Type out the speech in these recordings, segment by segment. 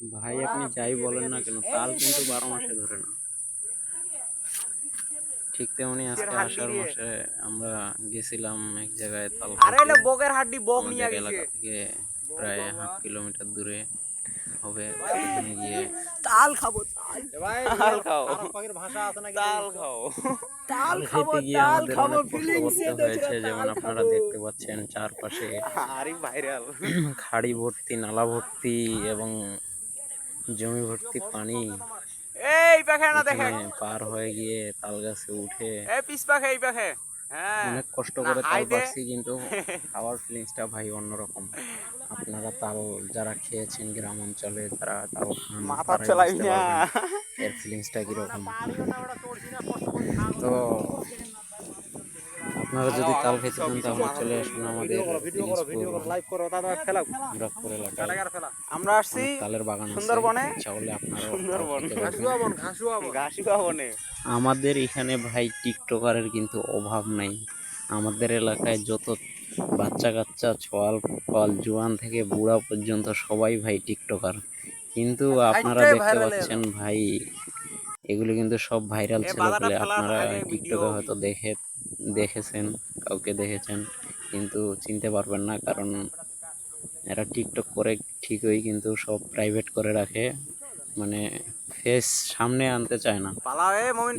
ভাই আপনি যাই বলেন না কেন? তাল কিন্তু বারো মাসে ধরে না। ঠিক তেমনি আজকে আষাঢ় মাসে আমরা গেছিলাম এক জায়গায় তাল বগের হাড্ডি বগ নিয়ে এলাকা থেকে প্রায় হাফ কিলোমিটার দূরে হবে গিয়ে। তাল খাব তাল। তাল খাও। ভাষা আছে নাকি তাল খাও। তাল খাব তাল খাব ফিলিংস হয়েছে যেমন আপনারা দেখতে পাচ্ছেন চারপাশে আরে ভাইরাল। খাড়ি ভর্তি নালা ভর্তি এবং জমি ভর্তি পানি এই পাখে না দেখে পার হয়ে গিয়ে তাল গাছে উঠে এই পিস পাখে এই পাখে। হ্যাঁ। অনেক কষ্ট করে তাল পাচ্ছি কিন্তু খাওয়ার ফিলিংসটা ভাই অন্যরকম। আপনারা তাল যারা খেয়েছেন গ্রাম অঞ্চলে তারা তাল খান মাথা চালাই না। এর ফিলিংসটা কীরকম। তো আপনারা যদি তাল খেতে চান তাহলে চলে আসুন আমাদের আমরা আসছি তালের বাগান সুন্দরবনে? আপনারা আমাদের এখানে ভাই টিকটকারের কিন্তু অভাব নাই। আমাদের এলাকায় যত বাচ্চা কাচ্চা ছোয়াল ফল জোয়ান থেকে বুড়া পর্যন্ত সবাই ভাই টিকটকার। কিন্তু আপনারা দেখতে পাচ্ছেন ভাই এগুলো কিন্তু সব ভাইরাল এ ছিল বলে আপনারা টিকটকে হয়তো দেখে দেখেছেন কাউকে দেখেছেন কিন্তু চিনতে পারবেন না কারণ এরা টিকটক করে ঠিকই কিন্তু সব প্রাইভেট করে রাখে মানে ফেস সামনে আনতে চায় না।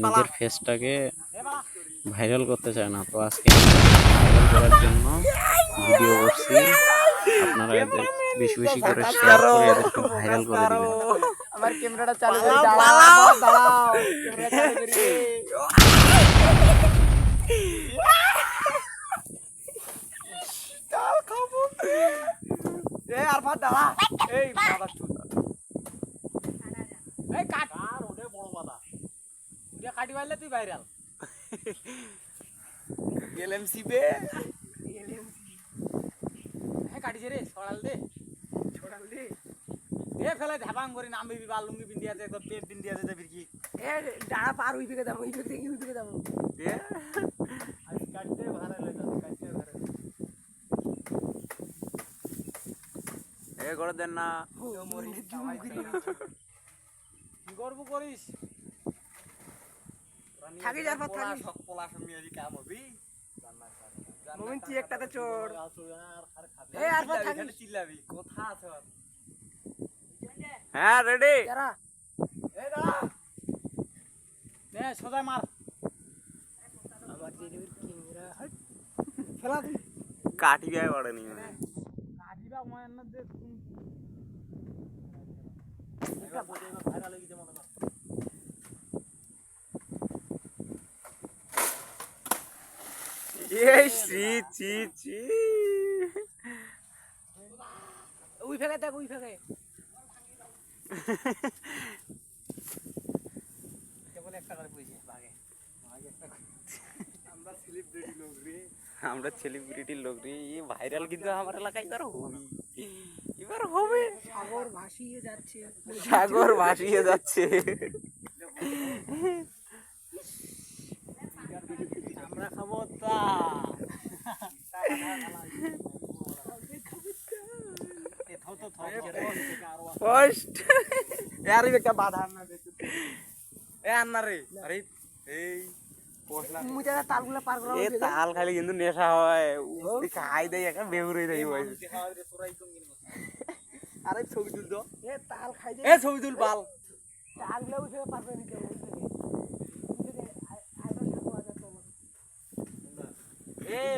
নিজের ফেসটাকে ভাইরাল করতে চায় না। তো আজকে ভাইরাল করার জন্য ভিডিও করছি। আপনারা এদের বেশি বেশি করে শেয়ার করে এদেরকে ভাইরাল করে দিবেন। আমার ক্যামেরাটা চালু করে ক্যামেরা চালু করে তাল খাব এ আর ভাত দাঁড়া এই বাবা চুল এই কাট আর ওটা বড় বাদা ওটা কাটি পারলে তুই ভাইরাল এলএমসি বে হ্যাঁ কাটিছে রে ছড়াল দে ছড়াল দে এ ফেলে ধাবাং করে নামবি বিবা লুঙ্গি পিন্দি আছে একদম পেট পিন্দি আছে যাবি কি এ ডানা পার উই থেকে যাব উই থেকে উই থেকে যাব। আজ কাটতে ভালো লাগে কাটতে ভালো এ করে দেন না। কি করব করিস? থাকি যার পর থাকি। সব পোলা কাম হবি। মমিন তুই একটাতে চোর এই আর পর থাকি। চিল্লাবি। কোথা আছে হ্যাঁ রেডি নে সোজা মার। আমার দিদির ক্যামেরা ফেলা তুই কাটি গায়ে ময়ান না দে ভাইরাল হয়ে গেছে মনে কর। এই চি চি চি উই ফেকে দেখ উই ফেকে আমরা সেলিব্রিটির লোক রে এই ভাইরাল কিন্তু আমার এলাকায় এবার হবে এবার হবে সাগর ভাসিয়ে যাচ্ছে সাগর ভাসিয়ে যাচ্ছে আমরা খাবো তা এ থাও তো থাও আরো ফার্স্ট यार ये क्या बात है ना देख এ আন্না রে আরে এই এ তাল খালি কিন্তু নেশা হয়। খাই দেয় একা বেহুরে দেয় আরে ছবি তুল তো। এ তাল খাই দে। এ ছবি তুল বাল। তালগুলো উই পার করে নিতে হবে উই